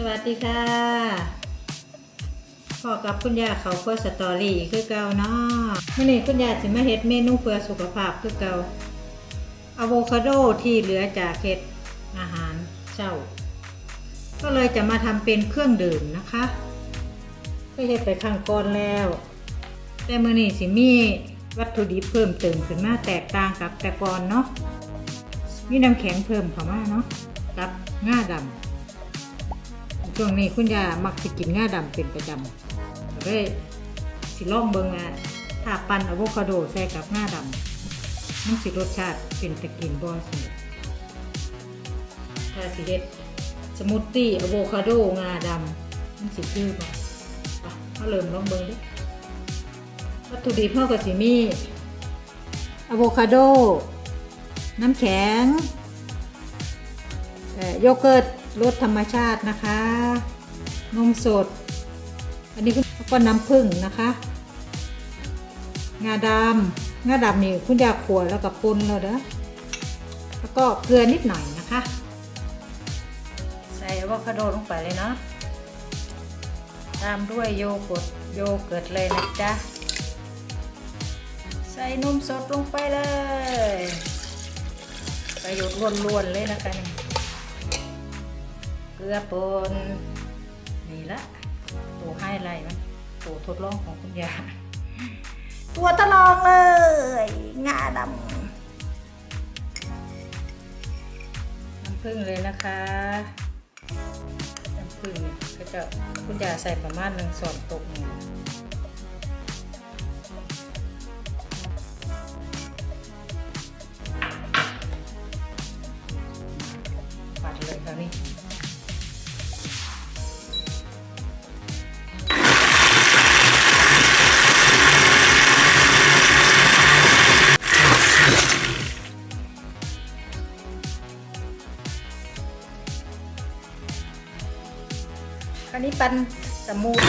สวัสดีค่ะพ่อกับคุณยาเขาเพื่อสตอรี่คือเก่าเนาะมื่อนี้คุณยาสิมาเฮ็ดเมนูเพื่อสุขภาพคือเก่าอะโวคาโดที่เหลือจากเฮ็ดอาหารเช้า ก็เลยจะมาทำเป็นเครื่องดื่มนะคะก็เฮ็ดไปข้างก่อนแล้ว แต่มื่อนี้สิมีวัตถุดิบเพิ่มเติมขึ้นมาแตกต่างกับแต่ก่อนเนาะมีน้ำแข็งเพิ่มเข้ามาเนาะกับง่าดำ ช่วงนี้คุณยามักสิกินง่าดำเป็นประจำก็เลยสิลองเบิงว่าถ้าปั่นอะโวคาโดใส่กับง่าดำมันสิรสชาติเป็นตะกินบ่สิถ้าสิเฮ็ดสมูทตี้อะโวคาโดงาดำมันสิคือบ่ไปมาเริ่มลองเบิงเดิวัตถุดิบเฮาก็สิมีอะโวคาโด น้ำแข็งโยเกิร์ต รสธรรมชาตินะคะ นมสด อันนี้ก็น้ำผึ้งนะคะ งาดำงาดำนี่คุณยาขัวแล้วกับปนแล้วเด้อแล้วก็เกลือนิดหน่อยนะคะ ใส่อะโวคาโดลงไปเลยเนาะตามด้วยโยเกิร์ตโยเกิร์ตเลยนะจ๊ะ ใส่นมสดลงไปเลย ประโยชน์ล้วนๆเลยนะคะนี่ เกลือป่นนี่ละตัวให้ไลท์มันตัวทดลองของคุณยาตัวทดลองเลยงาดำน้ำผึ้งเลยนะคะน้ำผึ้งก็จะคุณยาใส่ประมาณหนึ่งส่วนตกหนึ่งปัดเลยค่ะนี่ อันนี้ปันสมูท